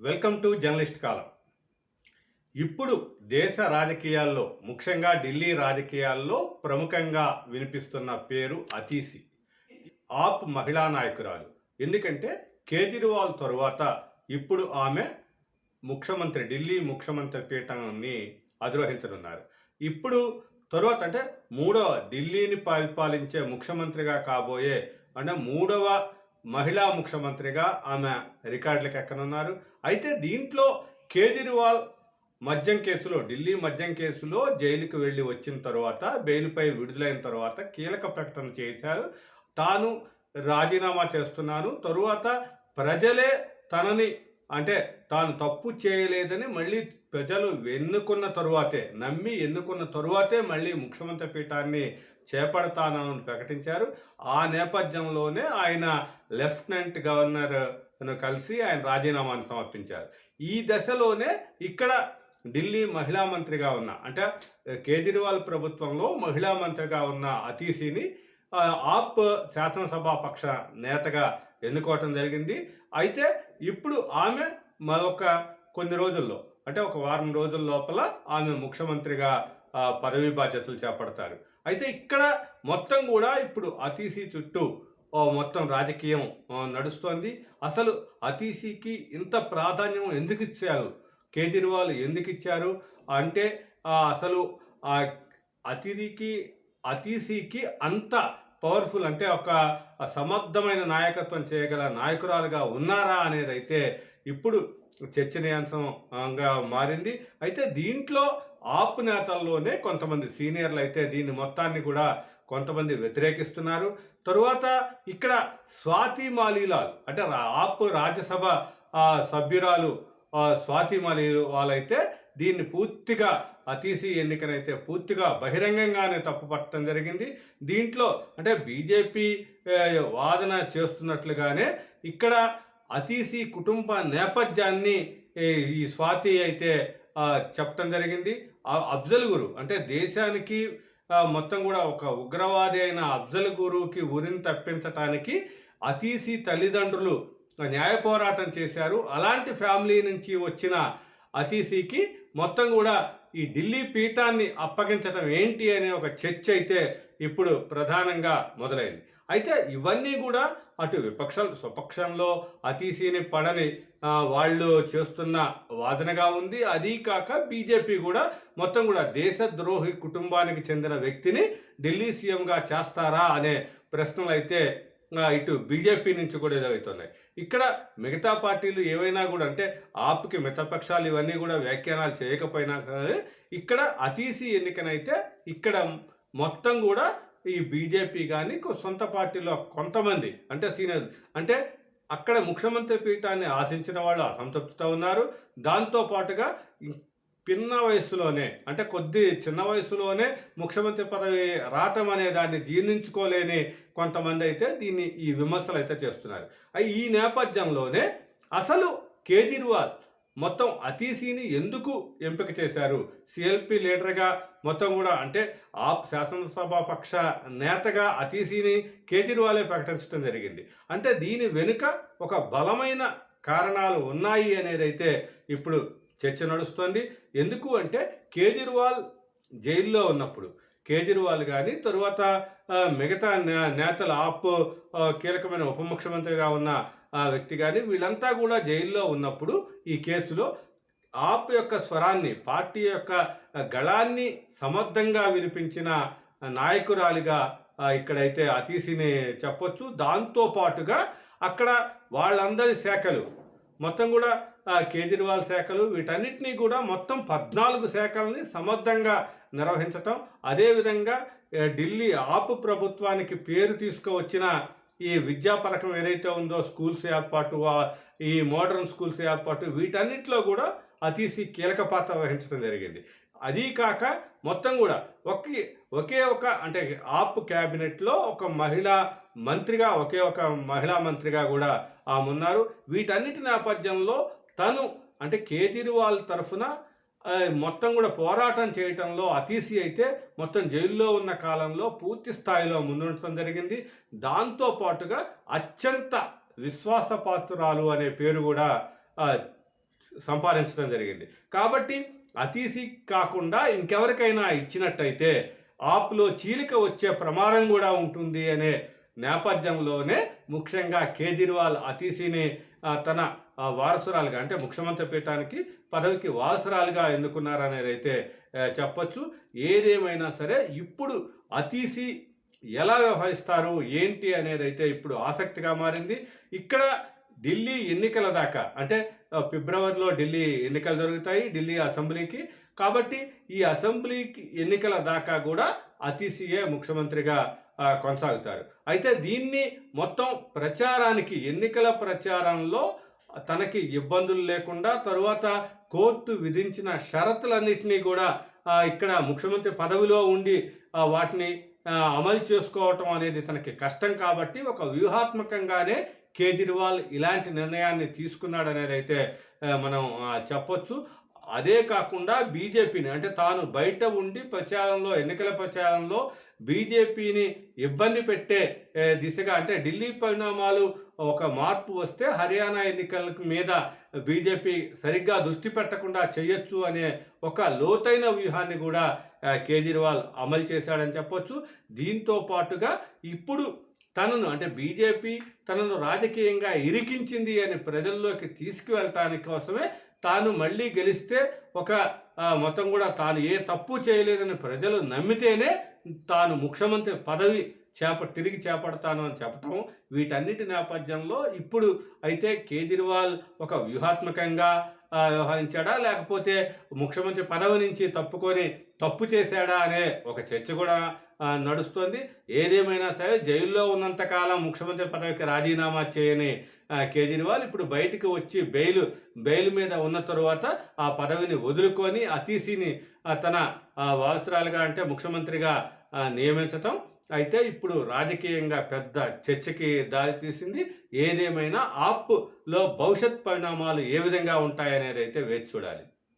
Welcome to journalist కాలం ఇప్పుడు దేశ రాజకీయాల్లో ముఖ్యంగా ఢిల్లీ రాజకీయాల్లో ప్రముఖంగా వినిపిస్తున్న పేరు అతీసి. ఆప్ మహిళా నాయకురాలు. ఎందుకంటే కేజ్రీవాల్ తరువాత ఇప్పుడు ఆమె ముఖ్యమంత్రి ఢిల్లీ ముఖ్యమంత్రి పీఠాన్ని అధిరోహించనున్నారు. ఇప్పుడు తరువాత అంటే మూడవ ఢిల్లీని పరిపాలించే ముఖ్యమంత్రిగా కాబోయే అంటే మూడవ మహిళా ముఖ్యమంత్రిగా ఆమె రికార్డులకు ఎక్కనున్నారు? అయితే దీంట్లో కేజ్రీవాల్ మద్యం కేసులో ఢిల్లీ మద్యం కేసులో జైలుకు వెళ్ళి వచ్చిన తర్వాత బెయిల్పై విడుదలైన తర్వాత కీలక ప్రకటన చేశారు. తాను రాజీనామా చేస్తున్నాను. తరువాత ప్రజలే తనని అంటే తాను తప్పు చేయలేదని మళ్ళీ ప్రజలు ఎన్నుకున్న తరువాతే నమ్మి ఎన్నుకున్న తరువాతే మళ్ళీ ముఖ్యమంత్రి పీఠాన్ని చేపడతానని ప్రకటించారు. ఆ నేపథ్యంలోనే ఆయన లెఫ్టినెంట్ గవర్నర్ కలిసి ఆయన రాజీనామాను సమర్పించారు. ఈ దశలోనే ఇక్కడ ఢిల్లీ మహిళా మంత్రిగా ఉన్న అంటే కేజ్రీవాల్ ప్రభుత్వంలో మహిళా మంత్రిగా ఉన్న అతీసిని ఆప్ శాసనసభా పక్ష నేతగా ఎన్నుకోవటం జరిగింది. అయితే ఇప్పుడు ఆమె మరొక కొన్ని రోజుల్లో అంటే ఒక వారం రోజుల లోపల ఆమె ముఖ్యమంత్రిగా పదవీ బాధ్యతలు చేపడతారు. అయితే ఇక్కడ మొత్తం కూడా ఇప్పుడు అతీసీ చుట్టూ మొత్తం రాజకీయం నడుస్తోంది. అసలు అతీసీకి ఇంత ప్రాధాన్యం ఎందుకు ఇచ్చారు? కేజ్రీవాల్ ఎందుకు ఇచ్చారు? అంటే అసలు అతిథికి అతీసీకి అంత పవర్ఫుల్ అంటే ఒక సమర్థమైన నాయకత్వం చేయగల నాయకురాలుగా ఉన్నారా అనేది అయితే ఇప్పుడు చర్చనీయాంశంగా మారింది. అయితే దీంట్లో ఆప్ నేతల్లోనే కొంతమంది సీనియర్లు అయితే దీని మొత్తాన్ని కూడా కొంతమంది వ్యతిరేకిస్తున్నారు. తరువాత ఇక్కడ స్వాతి మాలీలాల్ అంటే ఆప్ రాజ్యసభ సభ్యురాలు స్వాతి మాలీలాల్ అయితే దీన్ని పూర్తిగా అతీసి ఎన్నికనైతే పూర్తిగా బహిరంగంగానే తప్పుపట్టడం జరిగింది. దీంట్లో అంటే బీజేపీ వాదన చేస్తున్నట్లుగానే ఇక్కడ అతీసి కుటుంబ నేపథ్యాన్ని ఈ స్వాతి అయితే చెప్పడం జరిగింది. ఆ అఫ్జల్ గురు అంటే దేశానికి మొత్తం కూడా ఒక ఉగ్రవాది అయిన అఫ్జల్ గురువుకి ఉరిని తప్పించటానికి అతీసి తల్లిదండ్రులు న్యాయ పోరాటం చేశారు. అలాంటి ఫ్యామిలీ నుంచి వచ్చిన అతీసీకి మొత్తం కూడా ఈ ఢిల్లీ పీఠాన్ని అప్పగించడం ఏంటి అనే ఒక చర్చ అయితే ఇప్పుడు ప్రధానంగా మొదలైంది. అయితే ఇవన్నీ కూడా అటు విపక్షాలు స్వపక్షంలో అతీసీని పడని వాళ్ళు చేస్తున్న వాదనగా ఉంది. అది కాక బీజేపీ కూడా మొత్తం కూడా దేశద్రోహి కుటుంబానికి చెందిన వ్యక్తిని ఢిల్లీ సీఎంగా చేస్తారా అనే ప్రశ్నలు అయితే ఇటు బీజేపీ నుంచి కూడా ఎదురవుతున్నాయి. ఇక్కడ మిగతా పార్టీలు ఏవైనా కూడా అంటే ఆప్కి మితపక్షాలు ఇవన్నీ కూడా వ్యాఖ్యానాలు చేయకపోయినా సరే ఇక్కడ అతీసి ఎన్నికనైతే ఇక్కడ మొత్తం కూడా ఈ బీజేపీ కానీ సొంత పార్టీలో కొంతమంది అంటే సీనియర్ అంటే అక్కడ ముఖ్యమంత్రి పీఠాన్ని ఆశించిన వాళ్ళు అసంతృప్తితో ఉన్నారు. దాంతో పాటుగా పిన్న వయసులోనే అంటే కొద్ది చిన్న వయసులోనే ముఖ్యమంత్రి పదవి రావటం అనే దాన్ని జీర్ణించుకోలేని కొంతమంది అయితే దీన్ని ఈ విమర్శలు అయితే చేస్తున్నారు. అయి ఈ నేపథ్యంలోనే అసలు కేజ్రీవాల్ మొత్తం అతీసీని ఎందుకు ఎంపిక చేశారు? సిఎల్పి లీడర్గా మొత్తం కూడా అంటే ఆప్ శాసనసభ పక్ష నేతగా అతీసీని కేజ్రీవాలే ప్రకటించడం జరిగింది. అంటే దీని వెనుక ఒక బలమైన కారణాలు ఉన్నాయి అనేది అయితే ఇప్పుడు చర్చ నడుస్తోంది. ఎందుకు అంటే కేజ్రీవాల్ జైల్లో ఉన్నప్పుడు కేజ్రీవాల్ కానీ తరువాత మిగతా నే- నేతలు ఆప్ కీలకమైన ఉప ముఖ్యమంత్రిగా ఉన్న వ్యక్తి కానీ వీళ్ళంతా కూడా జైల్లో ఉన్నప్పుడు ఈ కేసులో ఆప్ యొక్క స్వరాన్ని పార్టీ యొక్క గళాన్ని సమర్థంగా వినిపించిన నాయకురాలిగా ఇక్కడైతే అతీసిని చెప్పొచ్చు. దాంతో పాటుగా అక్కడ వాళ్ళందరి శాఖలు మొత్తం కూడా కేజ్రీవాల్ శాఖలు వీటన్నిటినీ కూడా మొత్తం పద్నాలుగు శాఖలని సమర్థంగా నిర్వహించటం. అదేవిధంగా ఢిల్లీ ఆపు ప్రభుత్వానికి పేరు తీసుకువచ్చిన ఈ విద్యా పథకం ఏదైతే ఉందో స్కూల్స్ ఏర్పాటు ఈ మోడర్న్ స్కూల్స్ ఏర్పాటు వీటన్నిటిలో కూడా అతీసి కీలక పాత్ర వహించడం జరిగింది. అదీ కాక మొత్తం కూడా ఒకే ఒకే ఒక అంటే ఆప్ క్యాబినెట్లో ఒక మహిళా మంత్రిగా ఒకే ఒక మహిళా మంత్రిగా కూడా ఆమె ఉన్నారు వీటన్నిటి నేపథ్యంలో తను అంటే కేజ్రీవాల్ తరఫున మొత్తం కూడా పోరాటం చేయటంలో అతీసి అయితే మొత్తం జైల్లో ఉన్న కాలంలో పూర్తి స్థాయిలో ముందుండటం జరిగింది. దాంతో పాటుగా అత్యంత విశ్వాసపాత్రురాలు అనే పేరు కూడా సంపాదించడం జరిగింది. కాబట్టి అతీసి కాకుండా ఇంకెవరికైనా ఇచ్చినట్టయితే ఆప్లో చీలిక వచ్చే ప్రమాదం కూడా ఉంటుంది అనే నేపథ్యంలోనే ముఖ్యంగా కేజ్రీవాల్ అతీసిని తన వారసురాలుగా అంటే ముఖ్యమంత్రి పీఠానికి పదవికి వారసురాలుగా ఎన్నుకున్నారనేది అయితే ఏదేమైనా సరే ఇప్పుడు అతీసి ఎలా వ్యవహరిస్తారు ఏంటి అనేది అయితే ఇప్పుడు ఆసక్తిగా మారింది. ఇక్కడ ఢిల్లీ ఎన్నికల దాకా అంటే ఫిబ్రవరిలో ఢిల్లీ ఎన్నికలు జరుగుతాయి ఢిల్లీ అసెంబ్లీకి. కాబట్టి ఈ అసెంబ్లీకి ఎన్నికల దాకా కూడా అతీసీయే ముఖ్యమంత్రిగా కొనసాగుతారు. అయితే దీన్ని మొత్తం ప్రచారానికి ఎన్నికల ప్రచారంలో తనకి ఇబ్బందులు లేకుండా తరువాత కోర్టు విధించిన షరతులన్నింటినీ కూడా ఇక్కడ ముఖ్యమంత్రి పదవిలో ఉండి వాటిని అమలు చేసుకోవటం అనేది తనకి కష్టం కాబట్టి ఒక వ్యూహాత్మకంగానే కేజ్రీవాల్ ఇలాంటి నిర్ణయాన్ని తీసుకున్నాడనేది అయితే మనం చెప్పొచ్చు. అదే కాకుండా బీజేపీని అంటే తాను బయట ఉండి ప్రచారంలో ఎన్నికల ప్రచారంలో బీజేపీని ఇబ్బంది పెట్టే దిశగా అంటే ఢిల్లీ పరిణామాలు ఒక మార్పు వస్తే హర్యానా ఎన్నికల మీద బీజేపీ సరిగ్గా దృష్టి పెట్టకుండా చేయొచ్చు అనే ఒక లోతైన వ్యూహాన్ని కూడా కేజ్రీవాల్ అమలు చేశాడని చెప్పొచ్చు. దీంతో పాటుగా ఇప్పుడు తనను అంటే బీజేపీ తనను రాజకీయంగా ఇరికించింది అని ప్రజల్లోకి తీసుకువెళ్ళటానికి కోసమే తాను మళ్ళీ గెలిస్తే ఒక మొత్తం కూడా తాను ఏ తప్పు చేయలేదని ప్రజలు నమ్మితేనే తాను ముఖ్యమంత్రి పదవి చేప తిరిగి చేపడతాను అని చెప్పటం. వీటన్నిటి నేపథ్యంలో ఇప్పుడు అయితే కేజ్రీవాల్ ఒక వ్యూహాత్మకంగా వ్యవహరించాడా? లేకపోతే ముఖ్యమంత్రి పదవి నుంచి తప్పుకొని తప్పు చేశాడా అనే ఒక చర్చ కూడా నడుస్తుంది నడుస్తోంది. ఏదేమైనా సరే జైల్లో ఉన్నంతకాలం ముఖ్యమంత్రి పదవికి రాజీనామా చేయని కేజ్రీవాల్ ఇప్పుడు బయటకు వచ్చి బెయిల్ బెయిల్ మీద ఉన్న తరువాత ఆ పదవిని వదులుకొని అతీసిని తన వారసురాలుగా అంటే ముఖ్యమంత్రిగా నియమించటం అయితే ఇప్పుడు రాజకీయంగా పెద్ద చర్చకి దారితీసింది ఏదేమైనా ఆప్లో భవిష్యత్ పరిణామాలు ఏ విధంగా ఉంటాయనేది అయితే వేచి చూడాలి.